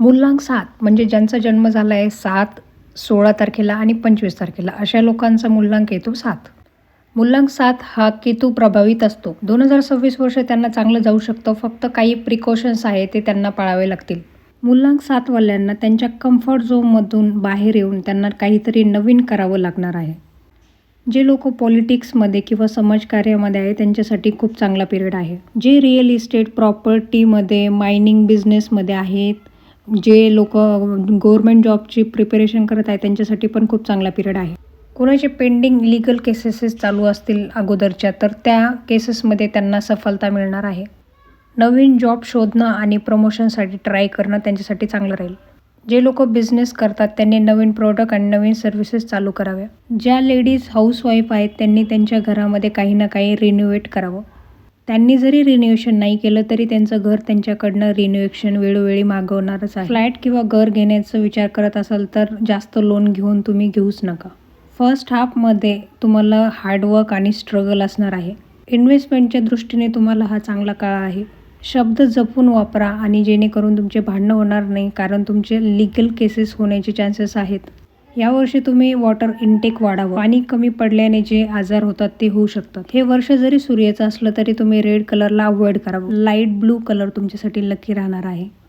मुलांक सात म्हणजे ज्यांचा जन्म झाला आहे सात सोळा तारखेला आणि पंचवीस तारखेला अशा लोकांचा मूल्यांक येतो सात. मुलांक सात हा केतू प्रभावित असतो. दोन हजार सव्वीस वर्ष त्यांना चांगलं जाऊ शकतं फक्त काही प्रिकॉशन्स आहे ते त्यांना पाळावे लागतील. मुलांक सातवाल्यांना त्यांच्या कम्फर्ट झोनमधून बाहेर येऊन त्यांना काहीतरी नवीन करावं लागणार आहे. जे लोक पॉलिटिक्समध्ये किंवा समाजकार्यामध्ये आहे त्यांच्यासाठी खूप चांगला पिरियड आहे. जे रिअल इस्टेट प्रॉपर्टीमध्ये मायनिंग बिझनेसमध्ये आहेत जे लोक गव्हर्मेंट जॉबची प्रिपरेशन करत आहे त्यांच्यासाठी पण खूप चांगला पिरियड आहे. कोणाचे पेंडिंग लिगल केसेसेस चालू असतील अगोदरच्या तर त्या केसेसमध्ये त्यांना सफलता मिळणार आहे. नवीन जॉब शोधणं आणि प्रमोशनसाठी ट्राय करणं त्यांच्यासाठी चांगलं राहील. जे लोक बिझनेस करतात त्यांनी नवीन प्रोडक्ट आणि नवीन सर्व्हिसेस चालू कराव्या. ज्या लेडीज हाऊसवाईफ आहेत त्यांनी त्यांच्या घरामध्ये काही ना काही रिन्युएट करावं. त्यांनी जरी रिन्युएशन नाही केलं तरी त्यांचं घर त्यांच्याकडनं रिन्युएशन वेळोवेळी मागवणारच आहे. फ्लॅट किंवा घर घेण्याचा विचार करत असाल तर जास्त लोन घेऊन तुम्ही घेऊच नका. फर्स्ट हाफमध्ये तुम्हाला हार्डवर्क आणि स्ट्रगल असणार आहे. इन्व्हेस्टमेंटच्या दृष्टीने तुम्हाला हा चांगला काळ आहे. शब्द जपून वापरा आणि जेणेकरून तुमचे भांडणं होणार नाही कारण तुमचे लिगल केसेस होण्याचे चान्सेस आहेत. यावर्षी तुम्ही वॉटर इनटेक वाढावं. पाणी कमी पडल्याने जे आजार होतात ते होऊ शकतात. हे वर्ष जरी सूर्याचं असलं तरी तुम्ही रेड कलरला अवॉइड करावं. लाइट ब्लू कलर तुमच्यासाठी लकी राहणार आहे.